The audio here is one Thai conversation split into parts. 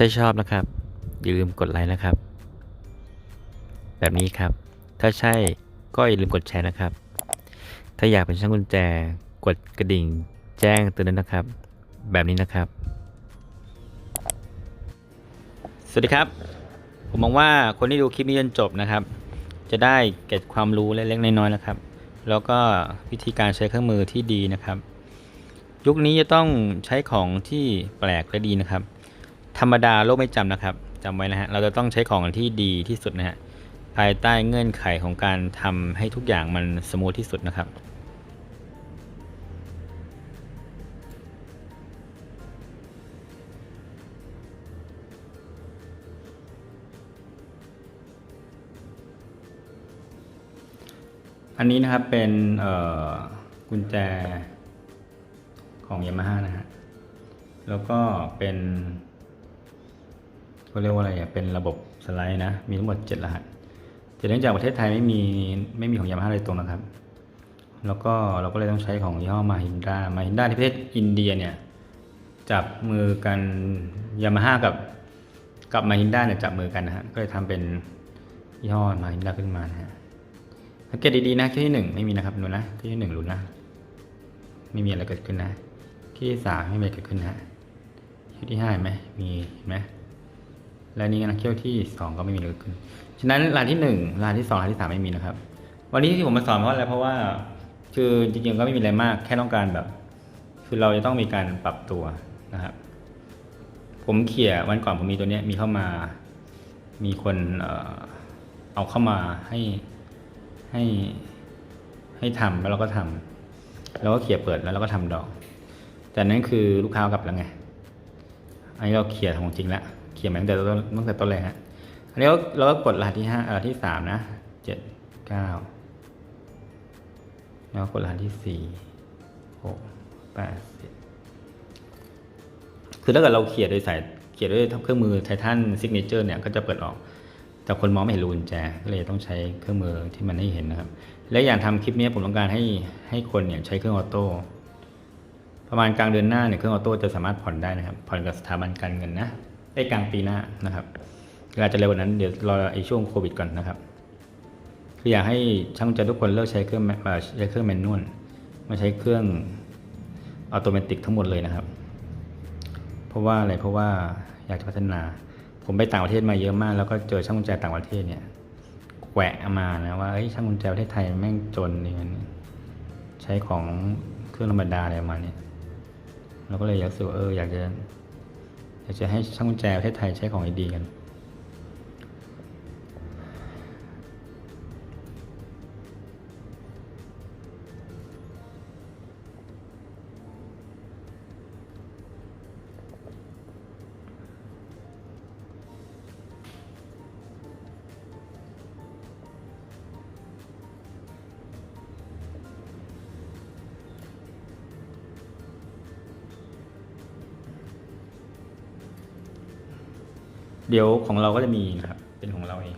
ถ้าชอบนะครับ อย่าลืมกดไลค์นะครับ แบบนี้ครับ ถ้าใช่ก็อย่าลืมกดแชร์นะครับ ถ้าอยากเป็นช่างกุญแจ กดกระดิ่ง แจ้งเตือนด้วยนะครับ แบบนี้นะครับ สวัสดีครับ ผมมองว่าคนที่ดูคลิปนี้จนจบนะครับ จะได้เก็บความรู้เล็กๆน้อยๆนะครับ แล้วก็วิธีการใช้เครื่องมือที่ดีนะครับ ยุคนี้จะต้องใช้ของที่แปลกและดีนะครับ ธรรมดาโลกไม่จำนะครับจำไว้นะฮะเราจะต้องใช้ของที่ดีที่สุดนะฮะภายใต้เงื่อนไขของการทำให้ทุกอย่างมันสมูทที่สุดนะครับอันนี้นะครับเป็นกุญแจของยามาฮ่านะฮะ แล้วก็เป็น เขาเรียกว่าอะไรเป็นระบบสไลด์นะ มีทั้งหมดเจ็ดรหัสแต่เนื่องจากประเทศไทยไม่มีไม่มีของยามาฮ่าเลยตรงนะครับ แล้วก็เราก็เลยต้องใช้ของยี่ห้อมาฮินดามาฮินดาที่ประเทศอินเดียเนี่ยจับมือกันยามาฮ่ากับกับมาฮินดาเนี่ยจับมือกันนะฮะก็เลยทำเป็นยี่ห้อมาฮินดาขึ้นมานะฮะสังเกตดีๆนะที่ที่หนึ่งไม่มีนะครับดูนะที่ที่หนึ่งรู้นะไม่มีอะไรเกิดขึ้นนะที่ที่สามไม่มีเกิดขึ้นนะที่ที่ห้าไหมมีเห็นไหม และนี่นะเที่ยวที่สองก็ไม่มีเกิดขึ้น ฉะนั้นรายที่หนึ่งรายที่สองรายที่สามไม่มีนะครับ วันนี้ที่ผมมาสอนเพราะอะไรเพราะว่าคือจริงๆก็ไม่มีอะไรมาก แค่ต้องการแบบ คือเราจะต้องมีการปรับตัวนะครับ ผมเขี่ยวันก่อนผมมีตัวเนี้ยมีเข้ามา มีคนเอาเข้ามาให้ให้ให้ทำแล้วเราก็ทำเราก็เขี่ยเปิดแล้วเราก็ทำดอก แต่นั้นคือลูกค้าเอากลับแล้วไงอันนี้เราเขี่ยของจริงแล้ว เขี่ยมาตั้งแต่ต้นตั้งแต่ต้นเลยฮะอันนี้เราก็กดรหัสที่ห้ารหัสที่สามนะเจ็ดเก้าแล้วกดรหัสที่สี่หกแปดสิบคือถ้าเกิดเราเขี่ยโดยสายเขี่ยด้วยเครื่องมือไททันซิกเนเจอร์เนี่ยก็จะเปิดออก แต่คนมองไม่เห็นรูกุญแจก็เลยต้องใช้เครื่องมือที่มันให้เห็นนะครับ และอย่างทำคลิปนี้ผมต้องการให้ให้คนเนี่ยใช้เครื่องออโต้ประมาณกลางเดือนหน้าเนี่ยเครื่องออโต้จะสามารถผ่อนได้นะครับ ผ่อนกับสถาบันการเงินนะ ได้กลางปีหน้านะครับอาจจะเร็วกว่านั้นเดี๋ยวรอไอ้ช่วงโควิดก่อนนะครับคืออยากให้ช่างกุญแจทุกคนเลิกใช้เครื่องเออใช้เครื่องแมนนวลมาใช้เครื่องออโตเมติทั้งหมดเลยนะครับ เพราะว่าอะไรเพราะว่าอยากจะพัฒนา ผมไปต่างประเทศมาเยอะมาก แล้วก็เจอช่างกุญแจต่างประเทศเนี่ยแกวะมานะว่าเอ้ช่างกุญแจประเทศไทยแม่งจนนี่มันใช้ของเครื่องธรรมดาอะไรประมาณเนี้ยเราก็เลยอยากรู้สึกว่าเอออยากจะ จะให้ช่างกุญแจประเทศไทยใช้ของดีกัน เดี๋ยวของเราก็จะมีนะครับ เป็นของเราเอง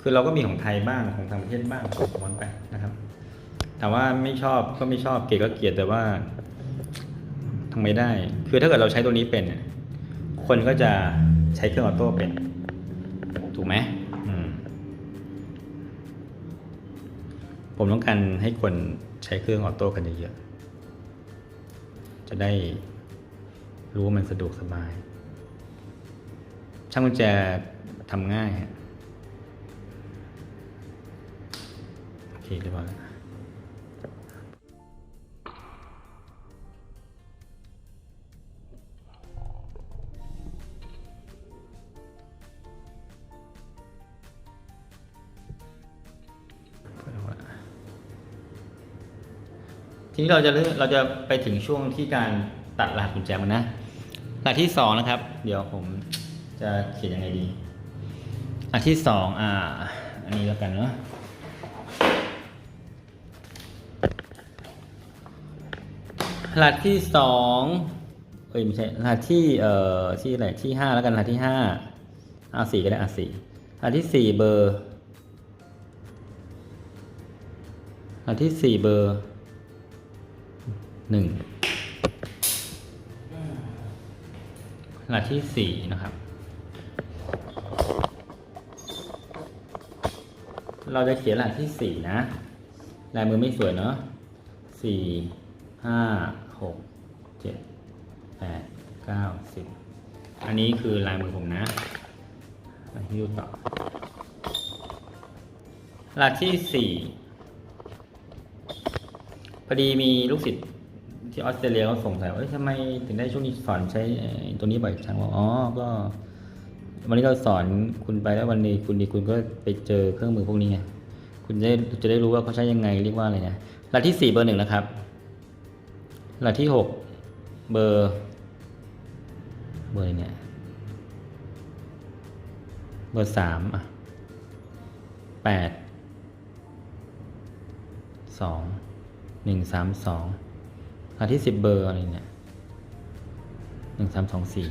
คือเราก็มีของไทยบ้างของต่างประเทศบ้างของมันไปนะครับแต่ว่าไม่ชอบก็ไม่ชอบเกลียดก็เกลียดแต่ว่าทำไม่ได้ คือถ้าเกิดเราใช้ตัวนี้เป็น คนก็จะใช้เครื่องออโต้เป็น ถูกไหมมผมต้องการให้คนใช้เครื่องออโต้กันเยอะๆจะได้รู้ว่ามันสะดวกสบาย ช่างกุญแจทำง่ายฮะโอเคเรียบร้อยทีนี้เราจะเริ่มเราจะไปถึงช่วงที่การตัดรหัสกุญแจมันนะรหัสที่สองนะครับ เดี๋ยวผม จะเขียนยังไงดีอันที่สองอ่า อันนี้แล้วกันเนาะรหัสที่สองเอ้ยไม่ใช่รหัสที่เอ่อที่อะไรที่ห้าแล้วกันรหัสที่ห้าเอาสี่ก็ได้เอาสี่รหัสที่สี่เบอร์รหัสที่สี่เบอร์หนึ่งรหลักที่สี่นะครับ เราจะเขียนหลักที่สี่นะ ลายมือไม่สวยเนาะสี่ห้าหกเจ็ดแปดเก้าสิบอันนี้คือลายมือผมนะไปที่ดูต่อ หลักที่สี่พอดีมีลูกศิษย์ที่ออสเตรเลียเขาสงสัยว่าทำไมถึงได้ช่วงนี้สอนใช้ตัวนี้บ่อยจังบอกอ๋อก็ วันนี้เราสอนคุณไปแล้ววันนี้คุณดีคุณก็ไปเจอเครื่องมือพวกนี้ไงคุณจะได้จะได้รู้ว่าเขาใช้ยังไงเรียกว่าอะไรนะหลักที่สี่เบอร์หนึ่งนะครับหลักที่หกเบอร์เบอร์เนี่ยเบอร์สามอะแปดสองหนึ่งสามสองหลักที่สิบเบอร์อะไรเนี่ยหนึ่งสามสองสี่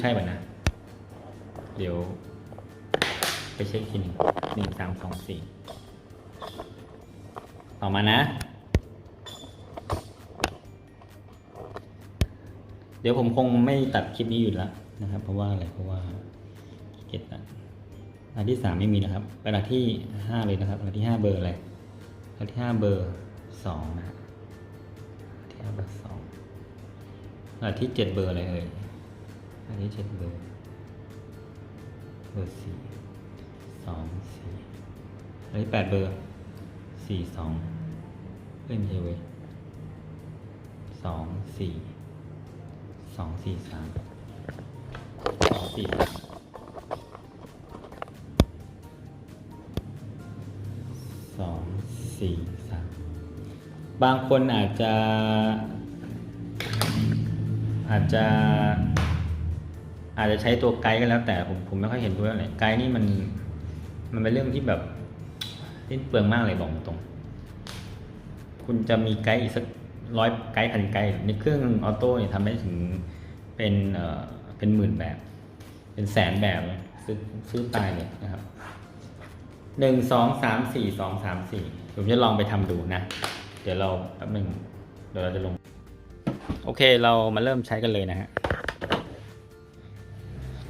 ใช่ป่ะนะ เดี๋ยว ไปเช็คทีหนึ่งหนึ่งสามสองสี่ต่อมานะ เดี๋ยวผมคงไม่ตัดคลิปนี้อยู่แล้วนะครับ เพราะว่าอะไรเพราะว่าเกียจตัดอันที่สามไม่มีนะครับไปหลักที่ห้าเลยนะครับหลักที่ห้าเบอร์อะไรหลักที่ห้าเบอร์สองนะครับหลักที่ห้าเบอร์สองหลักที่เจ็ดเบอร์อะไรเอ่ย หลักที่เจ็ดเบอร์เบอร์สี่สองสี่หลักที่แปดเบอร์สี่สองเอ้ยไม่ใช่เว้ยสองสี่สองสี่สามสองสี่สามสองสี่สามบางคนอาจจะอาจจะ อาจจะใช้ตัวไกด์ก็แล้ว แต่ผมผมไม่ค่อยเห็นด้วยอะไรไกด์นี่มันมันเป็นเรื่องที่แบบสิ้นเปลืองมากเลยบอกตรง คุณจะมีไกด์อีกสักร้อยไกด์พันไกด์ในเครื่องออโต้เนี่ยทำได้ถึงเป็นเอ่อเป็นหมื่นแบบ เป็นแสนแบบซื้อซื้อตายเลยนะครับหนึ่งสองสามสี่สองสามสี่ผมจะลองไปทำดูนะ เดี๋ยวเราแป๊บหนึ่งเดี๋ยวเราจะลง โอเคเรามาเริ่มใช้กันเลยนะฮะ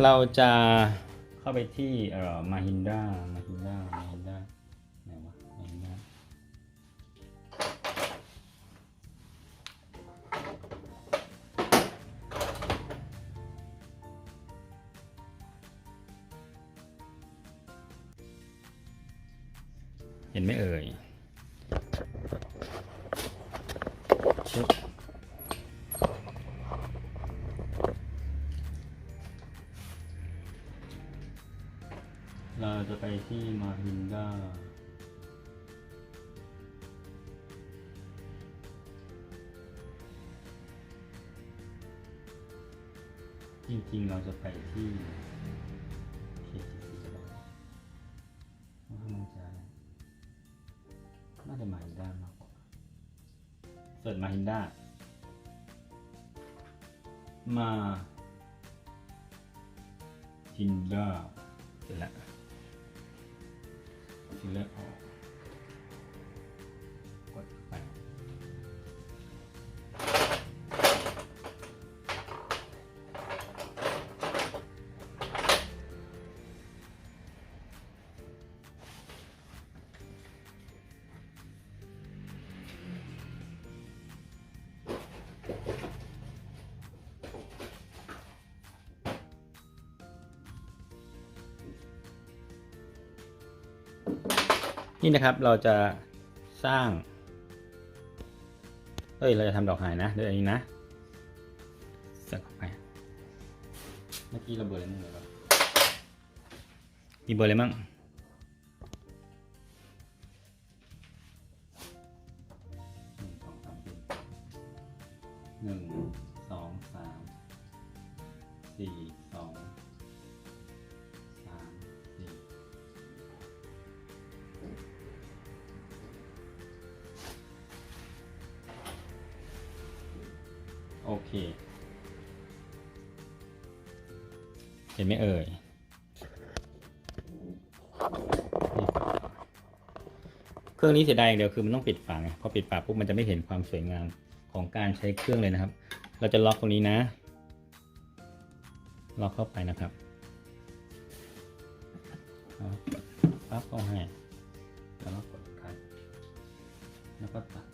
เราจะเข้าไปที่เอ่อมาฮินดามาฮินดามาฮินดาไหนวะมาฮินดาเห็นไหมเอ่ย ที่มาฮินดาจริงๆ เราจะไปที่ KTC ก็ได้ว่ามันจะน่าจะมาฮินดามากกว่าเสิร์ชมาฮินดามาฮินดาเสร็จแล้ว ดไปนี่นะครับเราจะสร้าง เฮ้ย เราจะทำดอกหายนะด้วยอันนี้นะเสียบเข้าไป เมื่อกี้เราเบอร์อะไรมั่งเลยวะมีเบอร์อะไรมั่งหนึ่งสองสามสี่สอง เค เห็นไหมเอ่ย เครื่องนี้เสียดายอย่างเดียวคือมันต้องปิดฝาไงพอปิดฝาปุ๊บมันจะไม่เห็นความสวยงามของการใช้เครื่องเลยนะครับ เราจะล็อกตรงนี้นะ ล็อกเข้าไปนะครับปั๊บเข้าให้ แล้วก็กดคัดแล้วก็ตัด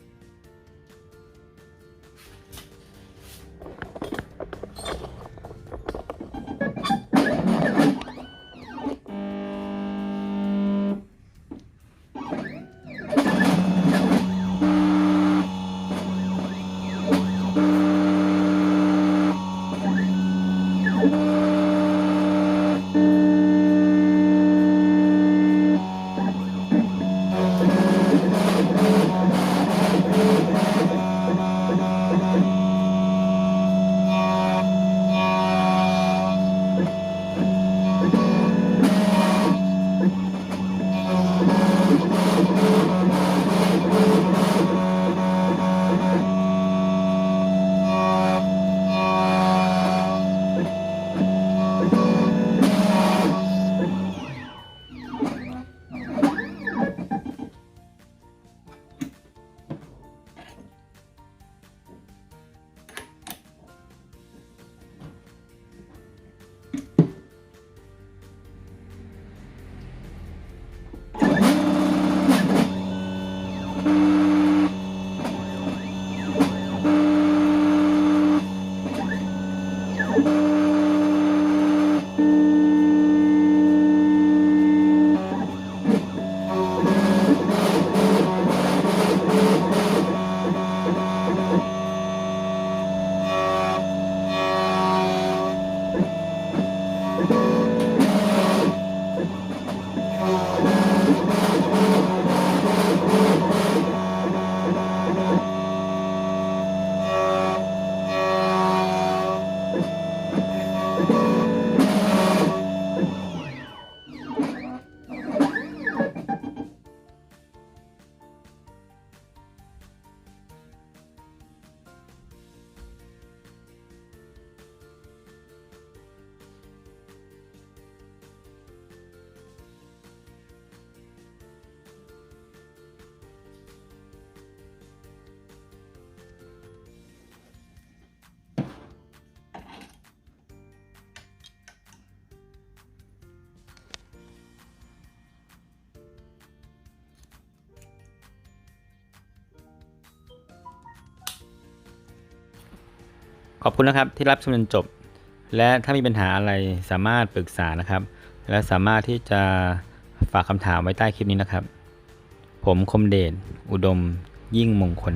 ขอบคุณนะครับที่รับชมจนจบ และถ้ามีปัญหาอะไรสามารถปรึกษานะครับ และสามารถที่จะฝากคำถามไว้ใต้คลิปนี้นะครับ ผมคมเดชอุดม ยิ่งมงคล